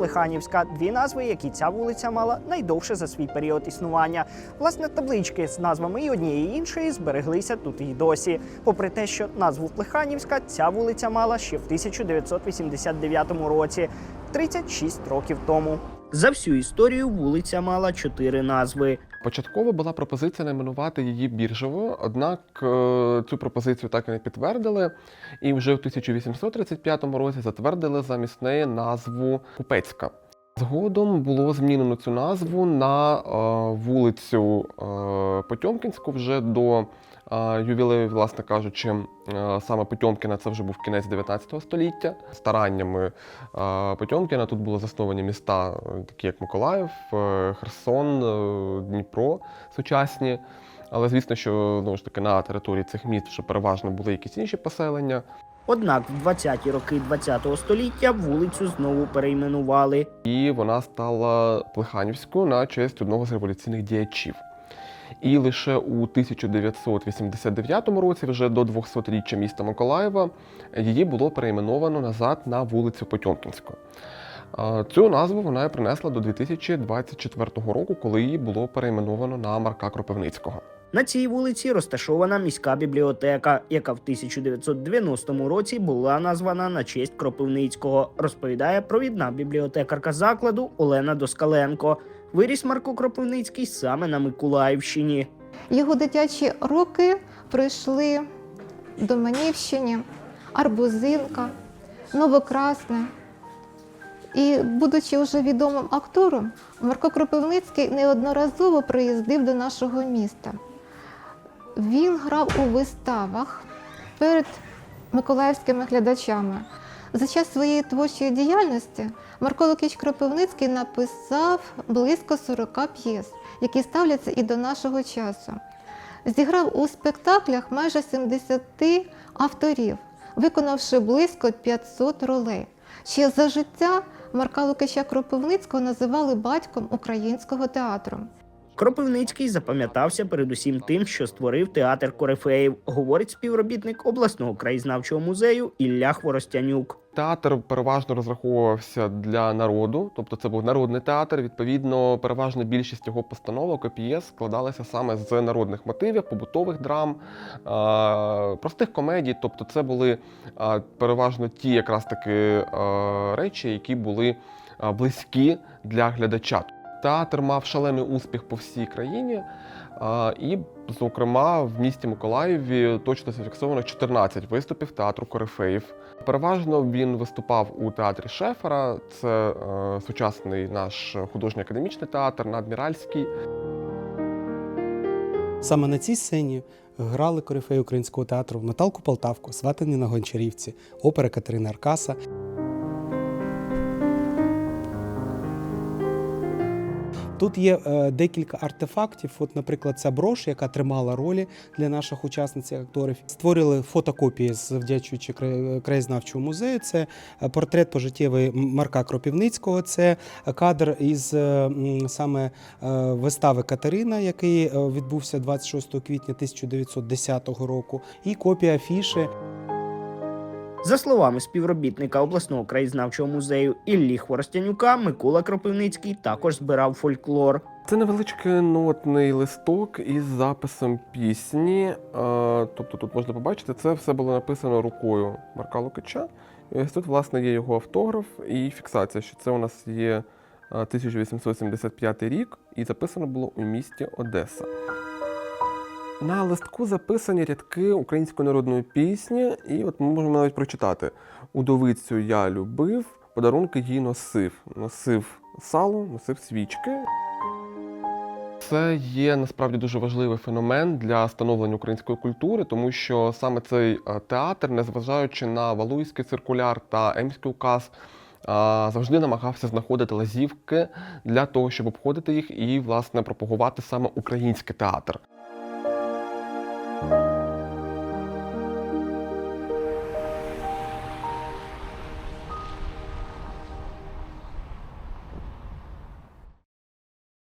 Плеханівська дві назви, які ця вулиця мала найдовше за свій період існування. Власне, таблички з назвами і однієї і іншої збереглися тут і досі. Попри те, що назву Плеханівська ця вулиця мала ще в 1989 році, 36 років тому. За всю історію вулиця мала чотири назви. Початково була пропозиція найменувати її біржево, однак е, цю пропозицію так і не підтвердили. І вже в 1835 році затвердили замість неї назву Купецька. Згодом було змінено цю назву на е, вулицю е, Потьомкінську вже до ювілею, власне кажучи, е, саме Потьомкіна це вже був кінець 19 століття. Стараннями е, Потьомкіна тут були засновані міста, е, такі як Миколаїв, Херсон, Дніпро сучасні. Але звісно, що знову ж таки на території цих міст вже переважно були якісь інші поселення. Однак в 20-ті роки 20-го століття вулицю знову перейменували. і вона стала Плеханівською на честь одного з революційних діячів. І лише у 1989 році, вже до 200-річчя міста Миколаєва, її було перейменовано назад на вулицю Потьомкінську. Цю назву вона принесла до 2024 року, коли її було перейменовано на Марка Кропивницького. На цій вулиці розташована міська бібліотека, яка в 1990 році була названа на честь Кропивницького, розповідає провідна бібліотекарка закладу Олена Доскаленко. Виріс Марко Кропивницький саме на Миколаївщині. Його дитячі роки пройшли в Доманівщині, Арбузинка, Новокрасне. І, будучи вже відомим актором, Марко Кропивницький неодноразово приїздив до нашого міста. Він грав у виставах перед миколаївськими глядачами. За час своєї творчої діяльності Марко Лукіч Кропивницький написав близько 40 п'єс, які ставляться і до нашого часу. Зіграв у спектаклях майже 70 авторів, виконавши близько 500 ролей. Ще за життя Марка Лукича Кропивницького називали батьком українського театру. Кропивницький запам'ятався передусім тим, що створив театр Корифеїв, говорить співробітник обласного краєзнавчого музею Ілля Хворостянюк. Театр переважно розраховувався для народу, тобто це був народний театр. Відповідно, переважна більшість його постановок і п'єс складалася саме з народних мотивів, побутових драм, простих комедій. Тобто, це були переважно ті якраз таки речі, які були близькі для глядача. Театр мав шалений успіх по всій країні, і, зокрема, в місті Миколаєві точно зафіксовано 14 виступів театру корифеїв. Переважно він виступав у театрі Шефера, це е, сучасний наш художньо-академічний театр, надміральський. Саме на цій сцені грали корифеї українського театру Наталку Полтавку, Сватані на Гончарівці, опера Катерини Аркаса. Тут є е, декілька артефактів. От, наприклад, ця брош, яка тримала ролі для наших учасниць і акторів. Створили фотокопії, завдячуючи кра- краєзнавчому музею. Це е, портрет пожиттєвий Марка Кропівницького. Це кадр із е, саме вистави Катерина, який відбувся 26 квітня 1910 року, і копія афіши. За словами співробітника обласного краєзнавчого музею Іллі Хворостянюка, Микола Кропивницький також збирав фольклор. Це невеличкий нотний листок із записом пісні. Е, Тобто тут можна побачити, це все було написано рукою Марка Лукача. І ось тут, власне, є його автограф і фіксація, що це у нас є е, 1875 рік, і записано було у місті Одеса. На листку записані рядки української народної пісні, і от ми можемо навіть прочитати: Удовицю я любив, подарунки їй носив. Носив сало, носив свічки. Це є насправді дуже важливий феномен для становлення української культури, тому що саме цей е, театр, незважаючи на Валуйський циркуляр та Емський указ, е, завжди намагався знаходити лазівки для того, щоб обходити їх і власне пропагувати саме український театр.